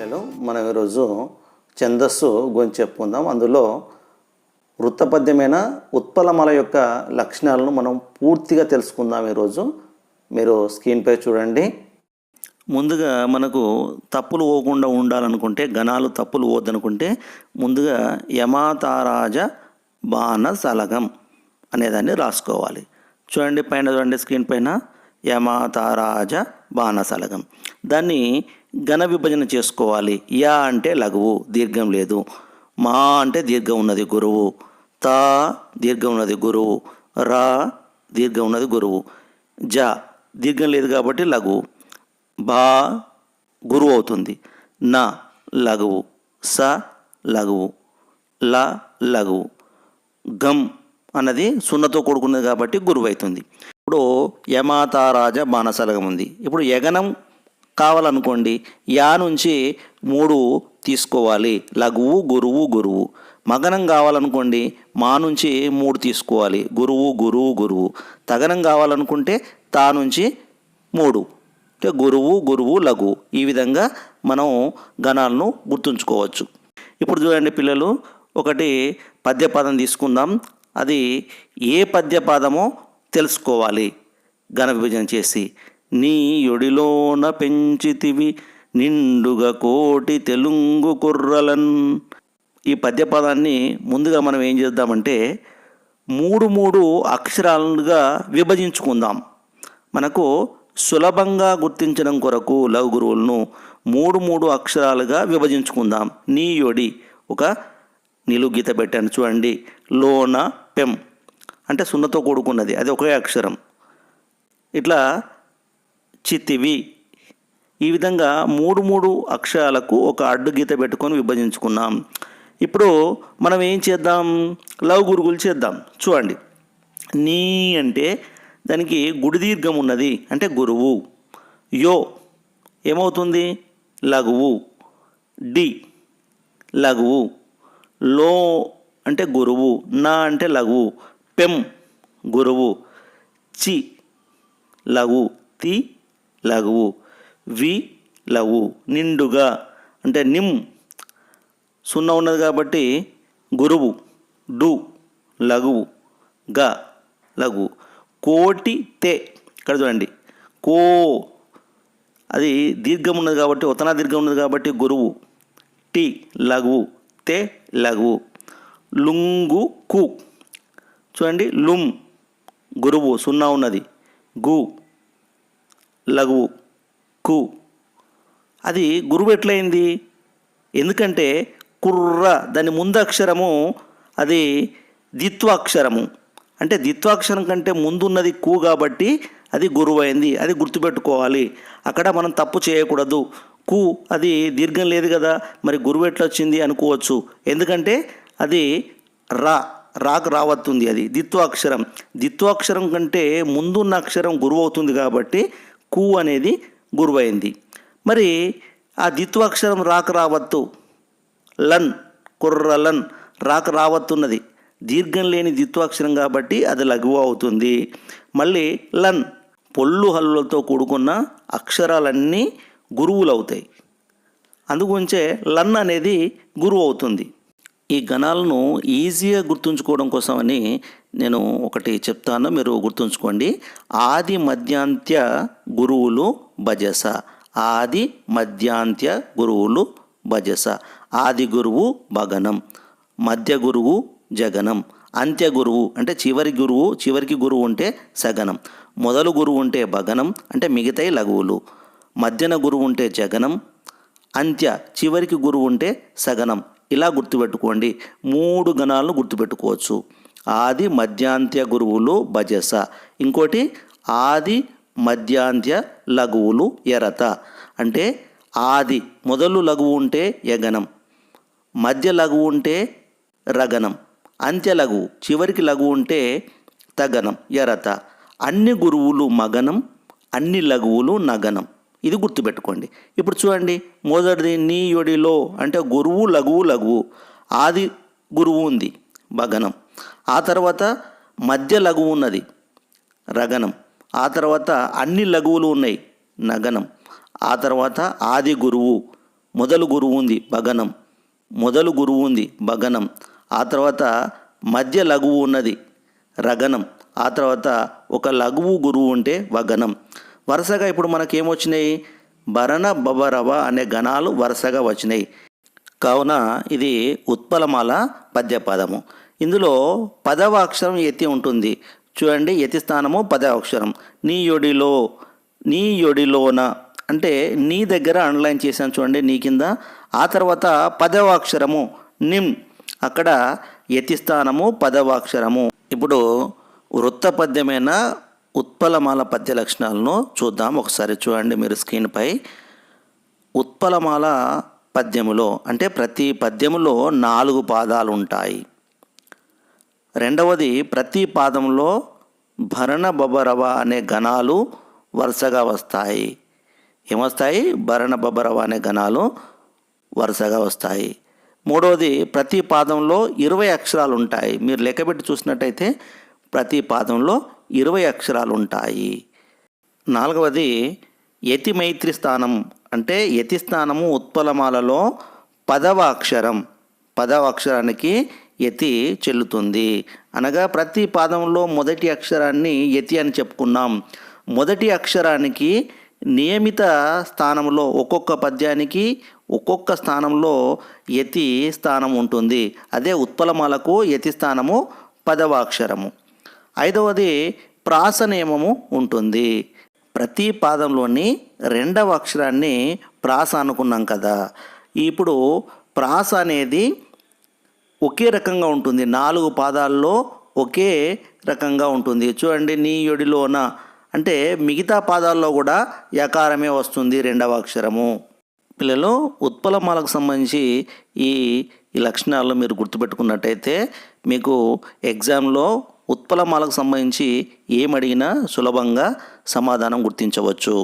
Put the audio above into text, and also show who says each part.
Speaker 1: పిల్లలు మనం ఈరోజు ఛందస్సు గురించి చెప్పుకుందాం. అందులో వృత్తపద్యమైన ఉత్పలమల యొక్క లక్షణాలను మనం పూర్తిగా తెలుసుకుందాం ఈరోజు. మీరు స్క్రీన్పై చూడండి. ముందుగా మనకు తప్పులు పోకుండా ఉండాలనుకుంటే గణాలు తప్పులు పోద్దనుకుంటే ముందుగా యమాతారాజ బాణ సలగం అనేదాన్ని రాసుకోవాలి. చూడండి పైన చూడండి స్క్రీన్ పైన యమాతారాజ బాణసలగం దాన్ని ఘన విభజన చేసుకోవాలి. యా అంటే లఘువు దీర్ఘం లేదు. మా అంటే దీర్ఘం ఉన్నది గురువు. తా దీర్ఘం ఉన్నది గురువు. రా దీర్ఘం ఉన్నది గురువు. జ దీర్ఘం లేదు కాబట్టి లఘువు. బా గురువు అవుతుంది. నా లఘువు. స లఘువు. ల లఘువు. గమ్ అన్నది సున్నతో కూడుకున్నది కాబట్టి గురువు అవుతుంది. ఇప్పుడు యమాతారాజ బాణసలగం ఉంది. ఇప్పుడు యగనం కావాలనుకోండి యా నుంచి మూడు తీసుకోవాలి. లఘువు గురువు గురువు. మగనం కావాలనుకోండి మా నుంచి మూడు తీసుకోవాలి. గురువు గురువు గురువు. తగనం కావాలనుకుంటే తా నుంచి మూడు. అంటే గురువు గురువు లఘు. ఈ విధంగా మనం గణాలను గుర్తుంచుకోవచ్చు. ఇప్పుడు చూడండి పిల్లలు ఒకటి పద్యపదం తీసుకుందాం. అది ఏ పద్యపదమో తెలుసుకోవాలి. ఘన విభజన చేసి. నీ యొడిలోన పెంచితివి నిండుగా కోటి తెలుగు కుర్రలన్. ఈ పద్యపదాన్ని ముందుగా మనం ఏం చేద్దామంటే మూడు మూడు అక్షరాలుగా విభజించుకుందాం. మనకు సులభంగా గుర్తించడం కొరకు లవ్ గురువులను మూడు మూడు అక్షరాలుగా విభజించుకుందాం. నీ యొడి ఒక నిలుగీత పెట్టాను చూడండి లోన పెం. అంటే సున్నతో కూడుకున్నది అది ఒకే అక్షరం. ఇట్లా చిత్తివి ఈ విధంగా మూడు మూడు అక్షరాలకు ఒక అడ్డు గీత పెట్టుకొని విభజించుకున్నాం. ఇప్పుడు మనం ఏం చేద్దాం? లవ్ గురుగులు చేద్దాం. చూడండి. నీ అంటే దానికి గుడి దీర్ఘం ఉన్నది. అంటే గురువు. యో. ఏమవుతుంది? లఘువు. డి. లఘువు. లో అంటే గురువు. నా అంటే లఘువు. పెం. గురువు. చి. లఘు తి. లఘువు వి లఘు నిండుగా అంటే నిమ్ సున్నా ఉన్నది కాబట్టి గురువు డు లఘువు గ లఘు. కోటి తే ఇక్కడ చూడండి. కో అది దీర్ఘం ఉన్నది కాబట్టి ఉతనా దీర్ఘం ఉన్నది కాబట్టి గురువు. టి లఘువు తే లఘువు లుంగు కు. చూడండి లుమ్ గురువు సున్నా ఉన్నది. గు లఘువు కు అది గురువు ఎట్లయింది? ఎందుకంటే కుర్ర దాని ముందు అక్షరము అది ద్విత్వాక్షరము. అంటే ద్విత్వాక్షరం కంటే ముందున్నది కు కాబట్టి అది గురువైంది అది గుర్తుపెట్టుకోవాలి. అక్కడ మనం తప్పు చేయకూడదు. కు అది దీర్ఘం లేదు కదా మరి గురువు ఎట్లా వచ్చింది అనుకోవచ్చు. ఎందుకంటే అది రా రాకు రావత్తుంది అది ద్విత్వాక్షరం. ద్విత్వాక్షరం కంటే ముందున్న అక్షరం గురువు అవుతుంది కాబట్టి కు అనేది గురువైంది. మరి ఆ ద్విత్వాక్షరం రాక రావత్తు లన్ కుర్రలన్ రాక రావత్తున్నది. దీర్ఘం లేని ద్విత్వాక్షరం కాబట్టి అది లఘువు అవుతుంది. మళ్ళీ లన్ పొల్లు హల్లులతో కూడుకున్న అక్షరాలన్నీ గురువులు అవుతాయి అందుగురించే లన్ అనేది గురువు అవుతుంది. ఈ గణాలను ఈజీగా గుర్తుంచుకోవడం కోసమని నేను ఒకటి చెప్తాను. మీరు గుర్తుంచుకోండి. ఆది మధ్యాంత్య గురువులు భజస. ఆది మధ్యాంత్య గురువులు భజస. ఆది గురువు భగనం. మధ్య గురువు జగనం. అంత్య గురువు అంటే చివరి గురువు చివరికి గురువు ఉంటే సగనం. మొదలు గురువు ఉంటే భగనం అంటే మిగతాయి లఘువులు. మధ్యన గురువు ఉంటే జగనం. అంత్య చివరికి గురువు ఉంటే సగనం. ఇలా గుర్తుపెట్టుకోండి. మూడు గణాలను గుర్తుపెట్టుకోవచ్చు. ఆది మధ్యాంత్య గురువులు భజస. ఇంకోటి ఆది మధ్యాంత్య లఘువులు ఎరత. అంటే ఆది మొదలు లఘువు ఉంటే యగనం మధ్య లఘువు ఉంటే రగనం అంత్య లఘువు చివరికి లఘువు ఉంటే తగనం ఎరత. అన్ని గురువులు మగనం అన్ని లఘువులు నగనం. ఇది గుర్తుపెట్టుకోండి. ఇప్పుడు చూడండి మొదటిది నీ యొడిలో అంటే గురువు లఘువు లఘువు. ఆది గురువు ఉంది భగనం. ఆ తర్వాత మధ్య లఘువు ఉన్నది రగనం. ఆ తర్వాత అన్ని లఘువులు ఉన్నాయి నగనం. ఆ తర్వాత ఆది గురువు మొదలు గురువు ఉంది భగనం. మొదలు గురువు ఉంది భగనం. ఆ తర్వాత మధ్య లఘువు ఉన్నది రగనం. ఆ తర్వాత ఒక లఘువు గురువు ఉంటే వగనం వరుసగా ఇప్పుడు మనకేమొచ్చినాయి? భరణ బబరవ అనే గణాలు వరుసగా వచ్చినాయి. కావున ఇది ఉత్పలమాల పద్యపదము. ఇందులో పదవ అక్షరం ఎత్తి ఉంటుంది. చూడండి యతి స్థానము పదవ అక్షరం. నీ యొడిలో నీ యొడిలోన. అంటే నీ దగ్గర అండర్లైన్ చేశాను చూడండి నీ కింద. ఆ తర్వాత పదవ అక్షరము నిమ్. అక్కడ యతి స్థానము పదవ అక్షరము. ఇప్పుడు వృత్తపద్యమైన ఉత్పలమాల పద్య లక్షణాలను చూద్దాం. ఒకసారి చూడండి మీరు స్క్రీన్పై ఉత్పలమాల పద్యములో అంటే ప్రతి పద్యములో నాలుగు పాదాలు ఉంటాయి రెండవది ప్రతి పాదంలో భరణ బబరవ అనే గణాలు వరుసగా వస్తాయి. ఏమొస్తాయి? భరణ బబరవ అనే గణాలు వరుసగా వస్తాయి. మూడవది ప్రతి పాదంలో ఇరవై అక్షరాలు ఉంటాయి మీరు లెక్కబెట్టి చూసినట్టయితే ప్రతి పాదంలో ఇరవై అక్షరాలు ఉంటాయి నాలుగవది యతి మైత్రి స్థానం. అంటే యతి స్థానము ఉత్పలమాలలో పదవ అక్షరం. పదవ అక్షరానికి యతి చెల్లుతుంది. అనగా ప్రతి పాదంలో మొదటి అక్షరాన్ని యతి అని చెప్పుకున్నాం. మొదటి అక్షరానికి నియమిత స్థానంలో ఒక్కొక్క పద్యానికి ఒక్కొక్క స్థానంలో యతి స్థానం ఉంటుంది అదే ఉత్పలమాలకు యతి స్థానము పదవ అక్షరము. ఐదవది ప్రాస నియమము ఉంటుంది. ప్రతి పాదంలోని రెండవ అక్షరాన్ని ప్రాస అనుకున్నాం కదా. ఇప్పుడు ప్రాస అనేది ఒకే రకంగా ఉంటుంది. నాలుగు పాదాల్లో ఒకే రకంగా ఉంటుంది. చూడండి నీ యొడిలోన అంటే మిగతా పాదాల్లో కూడా యకారమే వస్తుంది రెండవ అక్షరము. పిల్లలు ఉత్పలమాలకు సంబంధించి ఈ ఈ లక్షణాలు మీరు గుర్తుపెట్టుకున్నట్టయితే మీకు ఎగ్జామ్లో ఉత్పలమాలకు సంబంధించి ఏమడిగినా సులభంగా సమాధానం గుర్తించవచ్చు.